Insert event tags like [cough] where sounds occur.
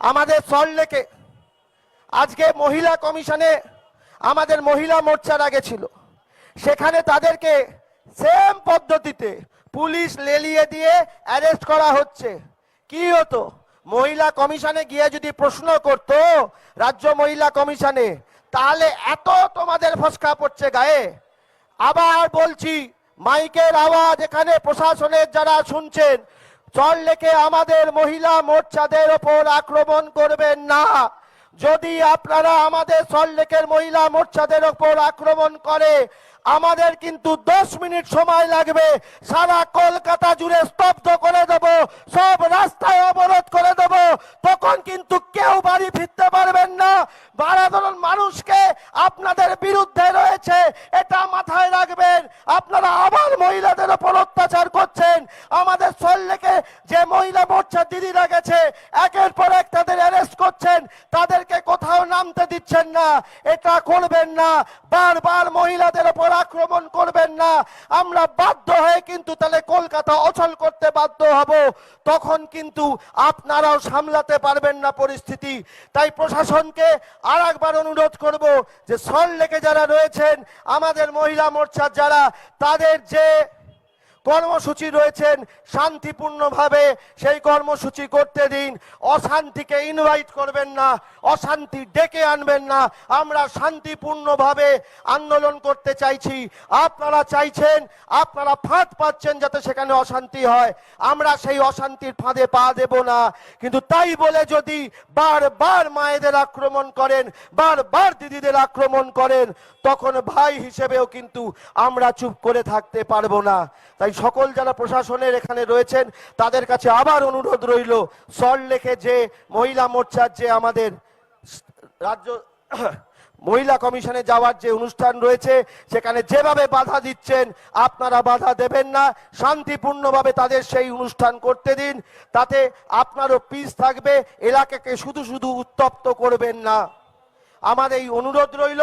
আমাদের সল্টলেকে আজকে মহিলা কমিশনে আমাদের মহিলা মোর্চার আগে ছিল। সেখানে তাদেরকে সেম পদ্ধতিতে পুলিশ লেলিয়ে দিয়ে অ্যারেস্ট করা হচ্ছে। কি হতো? মহিলা কমিশনে গিয়ে যদি প্রশ্ন করত রাজ্য মহিলা কমিশনে, তাহলে এত তোমাদের ফসকা পড়ছে গায়ে। আবার বলছি, মাইকের আওয়াজ এখানে প্রশাসনের যারা শুনছেন চল লেখে আমাদের মহিলা মোর্চাদের ওপর আক্রমণ করবেন না। যদি আপনারা আমাদের সল্লেকের মহিলা মোর্চাদের ওপর আক্রমণ করে, আমাদের কিন্তু দশ মিনিট সময় লাগবে। সারা কলকাতা জুড়ে স্তব্ধ করে দেব, সব রাস্তায় অবরোধ করে দেব। তখন কিন্তু কেউ বাড়ি ফিরতে পারবেন না। বারাধরন মানুষকে আপনাদের বিরুদ্ধে রয়েছে, এটা মাথায় রাখবেন। আপনারা আবার মহিলাদের ওপর অত্যাচার করছেন আমাদের সল্লেকে যে মহিলা মোর্চা দিদিরা গেছে একের পর এক তাদের অ্যারেস্ট করছেন। তাদেরকে কোথাও নামতে দিচ্ছেন না। এটা করবেন না। বারবার মহিলাদের ওপর আক্রমণ করবেন না। আমরা বাধ্য হয়ে কিন্তু তাহলে কলকাতা অচল করতে বাধ্য হব। তখন কিন্তু আপনারাও সামলাতে পারবেন না পরিস্থিতি। তাই প্রশাসনকে আর একবার অনুরোধ করব যে সল লেকে যারা রয়েছেন, আমাদের মহিলা মোর্চার যারা, তাদের যে কর্মসূচি রয়েছেন, শান্তিপূর্ণভাবে সেই কর্মসূচি করতে দিন। অশান্তিকে ইনভাইট করবেন না, অশান্তি ডেকে আনবেন না। আমরা শান্তিপূর্ণভাবে আন্দোলন করতে চাইছি। আপনারা চাইছেন, আপনারা ফাঁদ পাচ্ছেন যাতে সেখানে অশান্তি হয়। আমরা সেই অশান্তির ফাঁদে পা দেব না। কিন্তু তাই বলে যদি বারবার মায়েদের আক্রমণ করেন, বারবার দিদিদের আক্রমণ করেন, তখন ভাই হিসেবেও কিন্তু আমরা চুপ করে থাকতে পারব না। তাই সকল যারা প্রশাসনের এখানে রয়েছেন, তাদের কাছে আবার অনুরোধ রইল সল লেখে যে মহিলা মোর্চার যে আমাদের রাজ্য [coughs] মহিলা কমিশনে যাওয়ার যে অনুষ্ঠান রয়েছে, সেখানে যেভাবে বাধা দিচ্ছেন, আপনারা বাধা দেবেন না। শান্তিপূর্ণভাবে তাদের সেই অনুষ্ঠান করতে দিন, তাতে আপনারও পিস থাকবে, এলাকাকে শুধু শুধু উত্তপ্ত করবেন না। আমার এই অনুরোধ রইল